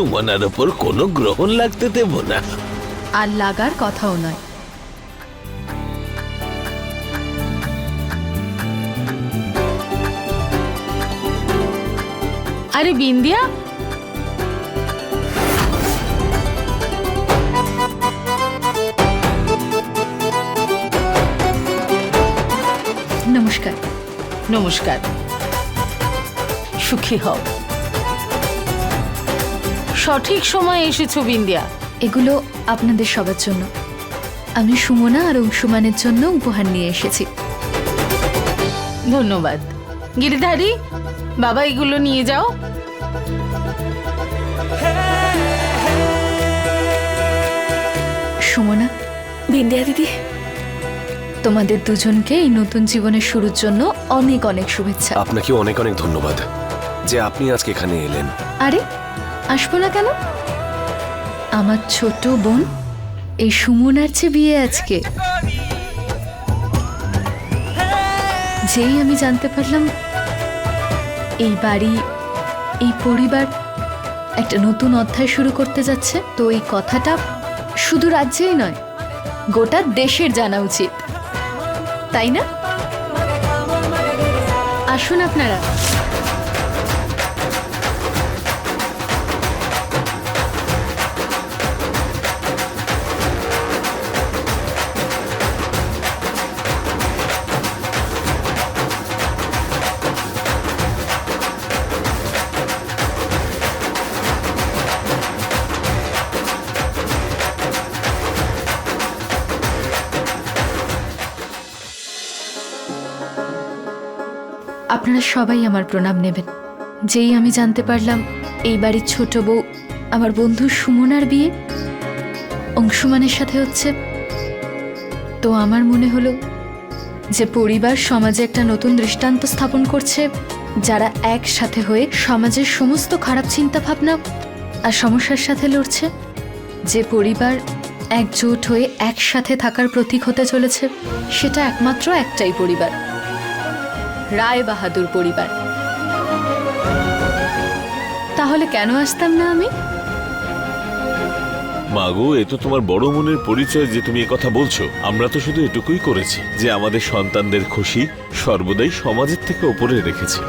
সুমনার ওপর কোনো গ্রহণ লাগতে দেব না। আর লাগার কথাও নয়। আরে বিন্দিয়া। নমস্কার। নমস্কার। সুখী হও। সঠিক সময় এসেছ বিন্দিয়া। এগুলো আপনাদের সবার জন্য। আমি সুমনা আর অংশুমানের জন্য উপহার নিয়ে এসেছি। ধন্যবাদ। গিরিধারী বাবা এগুলো নিয়ে যাও। সুমনা বিন্দিয়া দিদি। তোমাদের দুজনকে এই নতুন জীবনের শুরুর জন্য অনেক অনেক শুভেচ্ছা। আপনাকে অনেক অনেক ধন্যবাদ। যে আপনি আজকে এখানে এলেন। আরে আসব না কেন? আমার ছোট বোন, এই সুমনার চেয়ে বিয়ে আজকে, যেই আমি জানতে পারলাম, এই বাড়ি, এই পরিবার একটা নতুন অধ্যায় শুরু করতে যাচ্ছে, তো এই কথাটা শুধু রাজ্যেই নয়, গোটা দেশের জানা উচিত। তাই না? আসুন আপনারা। আপনারা সবাই আমার প্রণাম নেবেন। যেই আমি জানতে পারলাম, এই বাড়ির ছোট বউ আমার বন্ধু সুমনার বিয়ে। অংশুমানের সাথে হচ্ছে। তো আমার মনে হলো যে পরিবার সমাজে একটা নতুন দৃষ্টান্ত স্থাপন করছে, যারা একসাথে হয়ে সমাজের সমস্ত খারাপ চিন্তা ভাবনা আর সমস্যার সাথে লড়ছে। যে পরিবার একজোট হয়ে একসাথে থাকার প্রতীক হতে চলেছে, সেটা একমাত্র একটাই পরিবার। রায় বাহাদুর পরিবার। তাহলে কেন আসতাম না আমি? মাগো, এ তো তোমার বড় মনের পরিচয় যে তুমি কথা বলছো। আমরা তো শুধু এটুকুই করেছি যে আমাদের সন্তানদের খুশি সর্বদাই সমাজের থেকে ওপরে রেখেছি।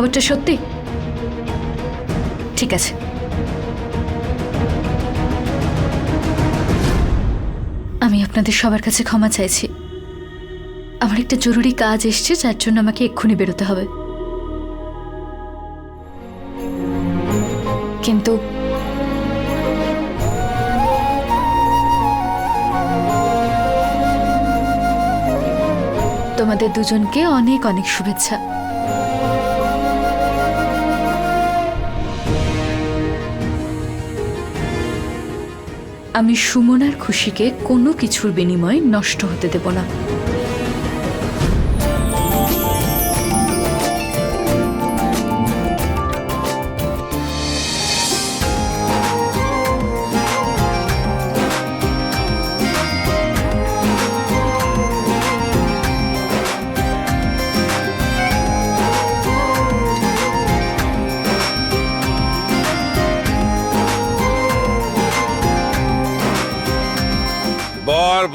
খবরটা সত্যি? ঠিক আছে। আমি আপনাদের সবার কাছে ক্ষমা চাইছি। আমার একটা জরুরি কাজ এসছে, যার জন্য আমাকে এক্ষুনি বেরোতে হবে। কিন্তু তোমাদের দুজনকে অনেক অনেক শুভেচ্ছা। আমি সুমনার খুশিকে কোনো কিছুর বিনিময়ে নষ্ট হতে দেব না।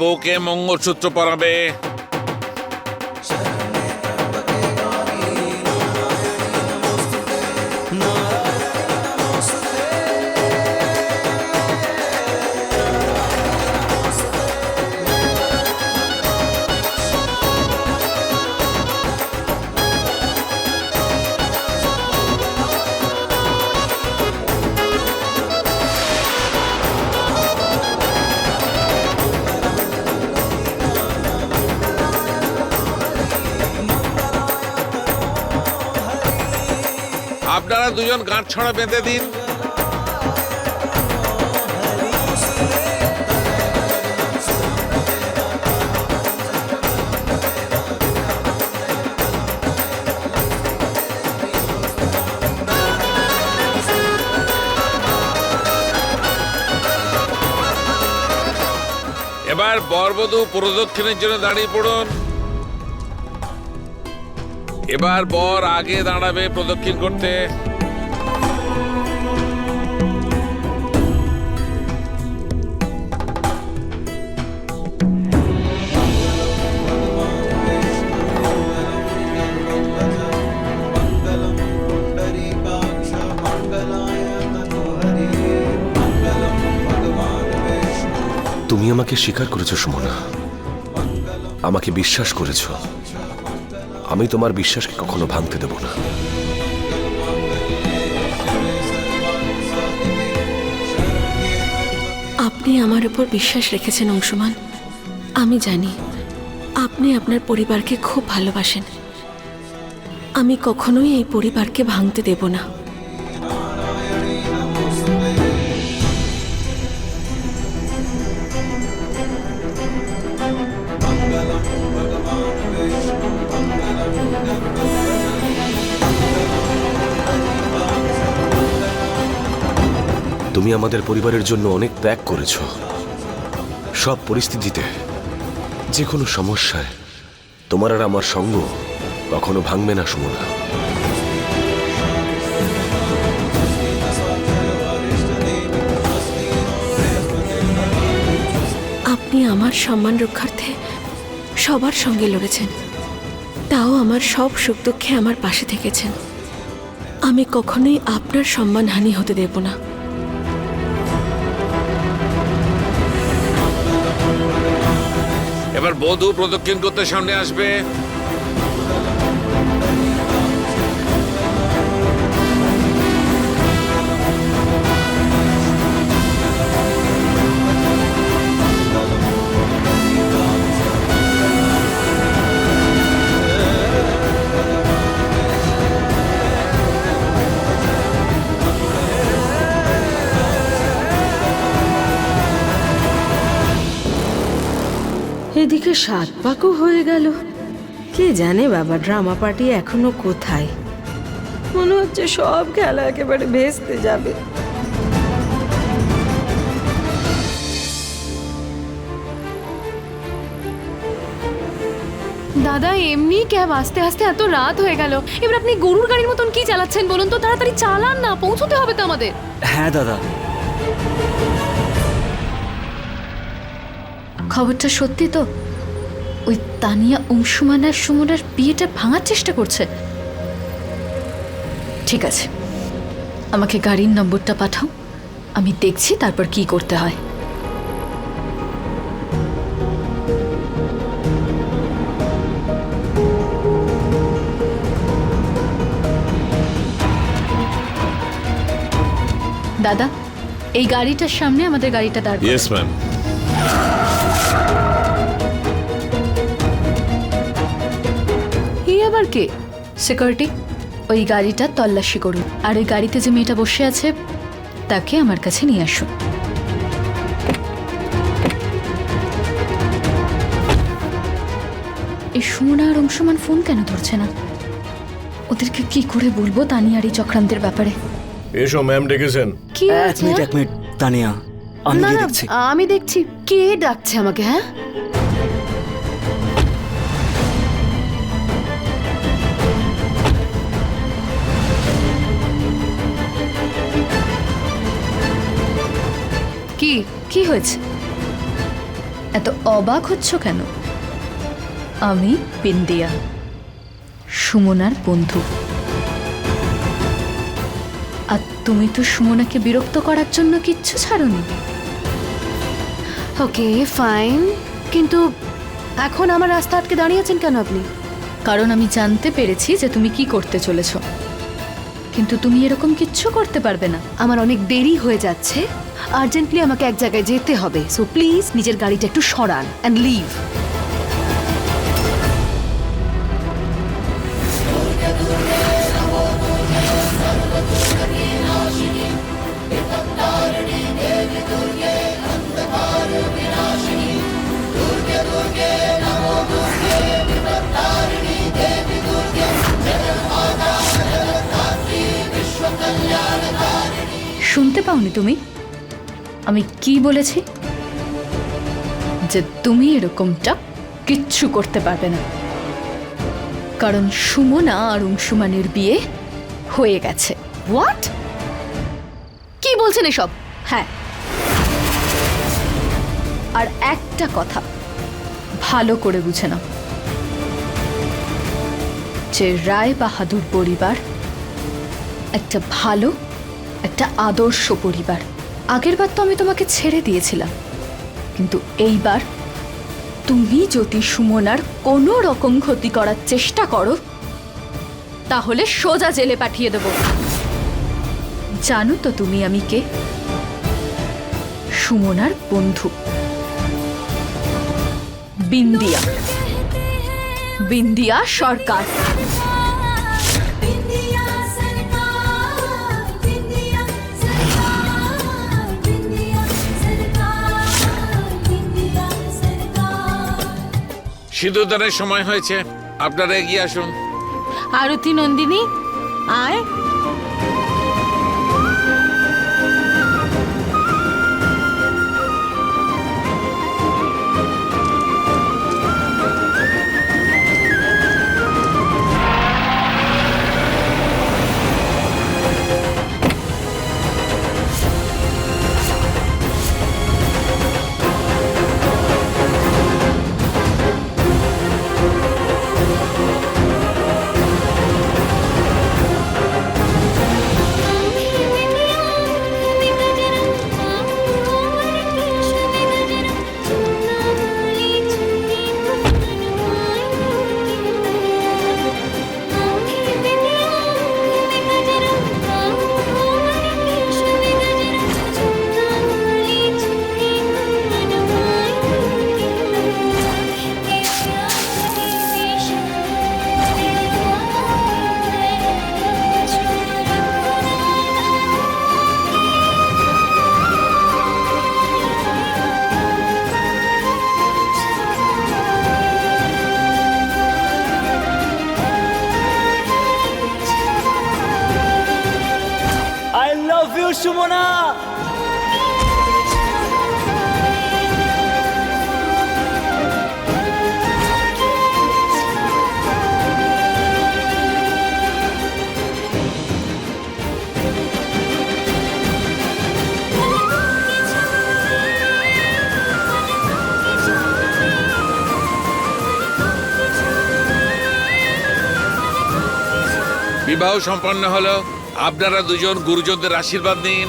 বউকে মঙ্গলসূত্র পরাবে। আপনারা দুজন গাঁট ছড়া বেঁধে দিন। এবার বরবধূ প্রদক্ষিণের জন্য দাঁড়িয়ে পড়ুন। এবার বর আগে দাঁড়াবে প্রদক্ষিণ করতে। আমাকে স্বীকার করেছ, সুমনা। আমাকে বিশ্বাস করেছ। আমি তোমার বিশ্বাসকে কখনো ভাঙতে দেব না। আপনি আমার উপর বিশ্বাস রেখেছেন, অংশমান। আমি জানি, আপনি আপনার পরিবারকে খুব ভালোবাসেন। আমি কখনোই এই পরিবারকে ভাঙতে দেব না। তুমি আমাদের পরিবারের জন্য অনেক ত্যাগ করেছ। সব পরিস্থিতিতে যে কোনো সমস্যায়, তোমার আর আমার সঙ্গ কখনো ভাঙবে না, সুমনা। আপনি আমার সম্মান রক্ষার্থে সবার সঙ্গে লড়েছেন। তাও আমার সব সুখ দুঃখে আমার পাশে থেকেছেন। আমি কখনোই আপনার সম্মানহানি হতে দেব না। বধূ প্রদক্ষিণ করতে সামনে আসবে। এদিকে সাত পাকও হয়ে গেল। কে জানে বাবা ড্রামা পার্টি এখনও কোথায়? মনে হচ্ছে সব খেলা একেবারে ভেস্তে যাবে। দাদা এমনি ক্যাব আস্তে আস্তে এত রাত হয়ে গেল। এবার আপনি গরুর গাড়ির মতন কি চালাচ্ছেন বলুন তো? তাড়াতাড়ি চালান না পৌঁছতে হবে তো আমাদের। হ্যাঁ দাদা। খবরটা সত্যি তো? ওই তানিয়া অংশুমান আর সুমনার বিয়েটা ভাঙার চেষ্টা করছে। ঠিক আছে। আমাকে গাড়ির নম্বরটা পাঠাও। আমি দেখছি তারপর কি করতে হয়। দাদা, এই গাড়িটার সামনে আমাদের গাড়িটা দাঁড়। ম্যাম আবার কে? সিকিউরিটি ওই গাড়িটা তল্লাশি করুন। আর ওই গাড়িতে যে মেয়েটা বসে আছে তাকে আমার কাছে নিয়ে আসুন। এই সুমনা আর অংশমান ফোন কেন ধরছে না? ওদেরকে কি করে বলব তানিয়ার এই চক্রান্তের ব্যাপারে? এসো ম্যাম ডেকেছেন। কি এক মিনিট? এক মিনিট তানিয়া দেখছি। আমি দেখছি। কে ডাকছে আমাকে হ্যাঁ? কি? কি হয়েছে? এত অবাক হচ্ছ কেন? আমি বিন্দিয়া সুমনার বন্ধু। আর তুমি তো সুমনাকে বিরক্ত করার জন্য কিচ্ছু ছাড়োনি। Okay fine. কিন্তু এখন আমার রাস্তা আটকে দাঁড়িয়েছেন কেন আপনি? কারণ আমি জানতে পেরেছি যে তুমি কি করতে চলেছ। কিন্তু তুমি এরকম কিচ্ছু করতে পারবে না। আমার অনেক দেরি হয়ে যাচ্ছে। আর্জেন্টলি আমাকে এক জায়গায় যেতে হবে। সো প্লিজ নিজের গাড়িটা একটু সরান অ্যান্ড লিভ শুনতে পাওনি তুমি? আমি কি বলেছি? যে তুমি এরকমটা কিচ্ছু করতে পারবে না। কারণ সুমনা আর অংশুমানের বিয়ে হয়ে গেছে। হোয়াট কি বলছেন এসব? হ্যাঁ। আর একটা কথা ভালো করে বুঝে নাও। যে রায় বাহাদুর পরিবার একটা ভালো, একটা আদর্শ পরিবার। আগেরবার তো আমি তোমাকে ছেড়ে দিয়েছিলাম। কিন্তু এইবার তুমি যদি সুমনার কোনো রকম ক্ষতি করার চেষ্টা করো, তাহলে সোজা জেলে পাঠিয়ে দেবো। জানো তো তুমি আমি কে? সুমনার বন্ধু। বিন্দিয়া। বিন্দিয়া সরকার। সিঁদুরদানের সময় হয়েছে। আপনারা এগিয়ে আসুন। আরতি নন্দিনী আয়। বিবাহ সম্পন্ন হলো। আপনারা দুজন গুরুজনদের আশীর্বাদ নিন।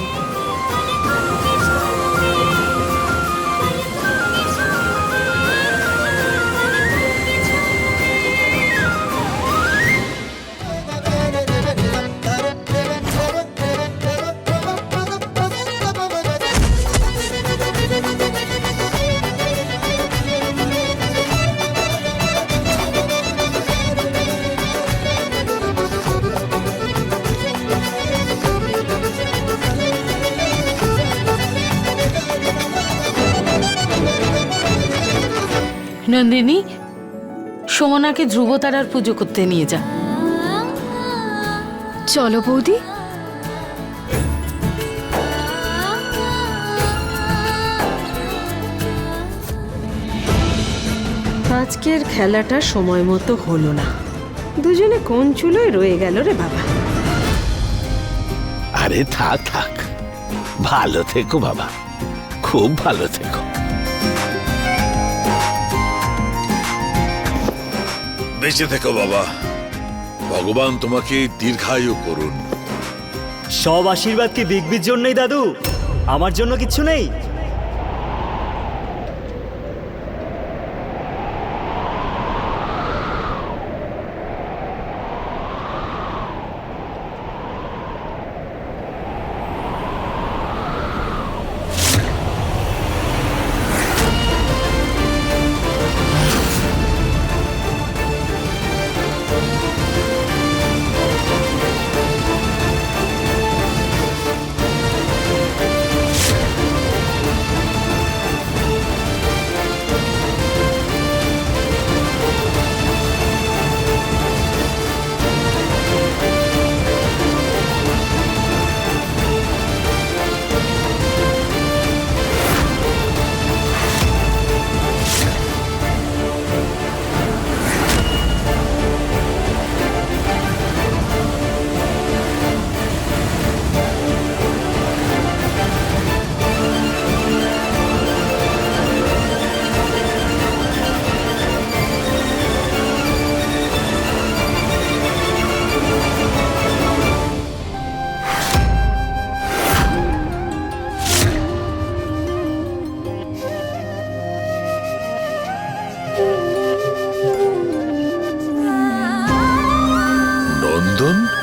নন্দিনী সুমনাকে ধ্রুবতারার পুজো করতে নিয়ে যা। চলো বৌদি। আজকের খেলাটা সময় মতো হলো না। দুজনে কোন চুলোয় রয়ে গেল রে বাবা? আরে থাক থাক। ভালো থেকো বাবা। খুব ভালো থেকো। বেঁচে থেকো, বাবা। ভগবান তোমাকে দীর্ঘায়ু করুন। সব আশীর্বাদ কি বিগবির জন্যই, দাদু। আমার জন্য কিছু নেই। নন্দন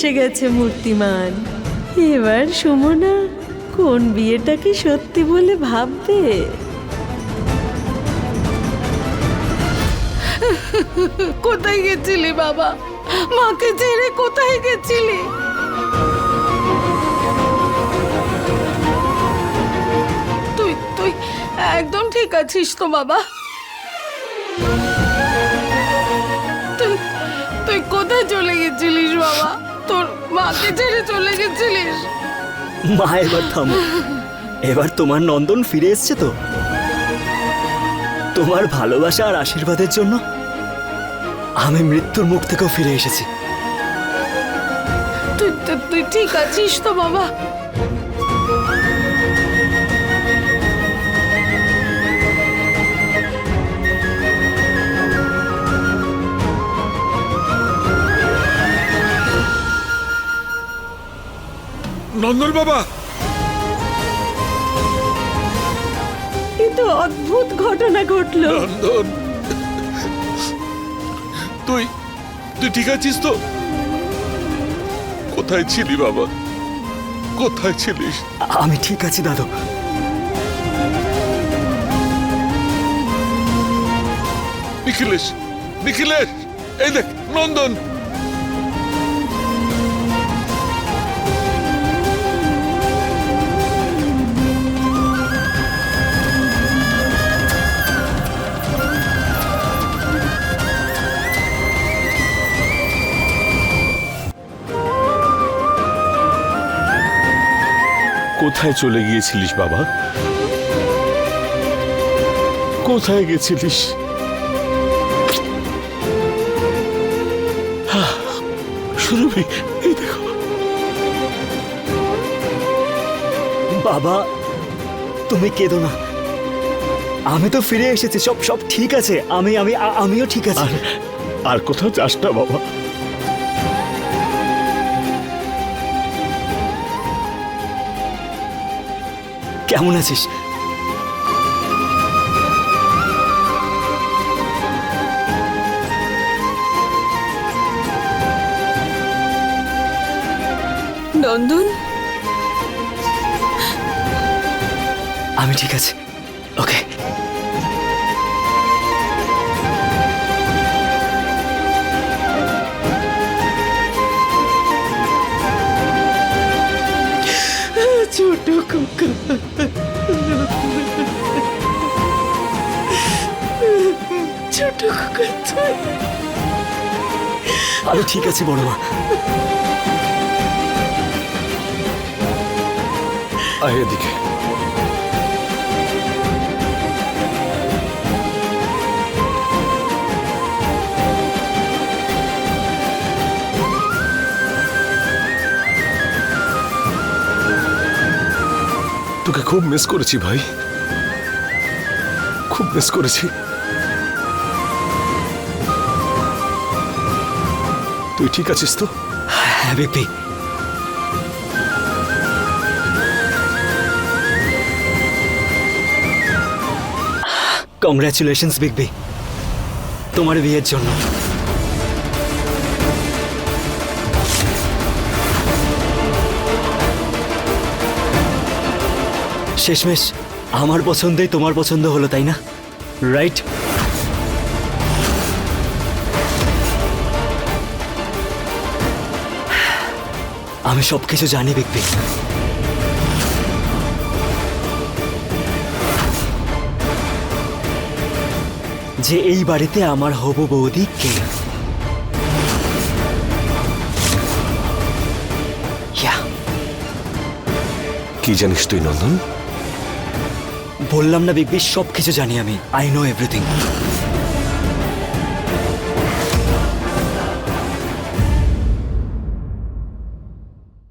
এসে গেছে মূর্তিমান। এবার সুমনা, কোন বিয়েটাকে সত্যি বলে ভাববে? কোথায় গেছিলি বাবা? মাকে ছেড়ে কোথায় গেছিলি? তুই তুই একদম ঠিক আছিস তো বাবা। তুই তুই কোথায় চলে গেছিলিস বাবা? তোর মাকে ছেড়ে চলে গেছিলিস? মা এবার থামো। এবার তোমার নন্দন ফিরে এসছে তো। তোমার ভালোবাসা আর আশীর্বাদের জন্য আমি মৃত্যুর মুখ থেকেও ফিরে এসেছি। তুই তুই- তুই ঠিক আছিস তো বাবা? নন্দন বাবা। এ তো অদ্ভুত ঘটনা ঘটলো। নন্দন তুই তুই ঠিক আছিস তো? কোথায় ছিলি বাবা? কোথায় ছিলিস? আমি ঠিক আছি দাদু। নিখিলেশ নিখিলেশ এই দেখ নন্দন। কোথায় চলে গিয়েছিলিস বাবা? কোথায় গেছিলিস? সুরভি, এই দেখো। বাবা, তুমি কেঁদো না। আমি তো ফিরে এসেছি, সব সব ঠিক আছে। আমি আমি আমিও ঠিক আছি। আর কোথাও যাস না বাবা। কেমন আছিস? নন্দন? আমি ঠিক আছি। ওকে। ছোট খোকা। ছোট ঠিক আছি বড় মা। এদিকে। তোকে খুব মিস করেছি ভাই। খুব মিস করেছি। তুই ঠিক আছিস তো? হ্যাঁ বিপি। কংগ্রাচুলেশনস বিগবি তোমার বিয়ের জন্য। শেষমেশ, আমার পছন্দেই তোমার পছন্দ হলো, তাই না? রাইট আমি সব কিছু জানি বিগ যে এই বাড়িতে আমার হব বৌদি কে? কি জানিস তুই নন্দন? বললাম না বিগবি সব কিছু জানি আমি। I know everything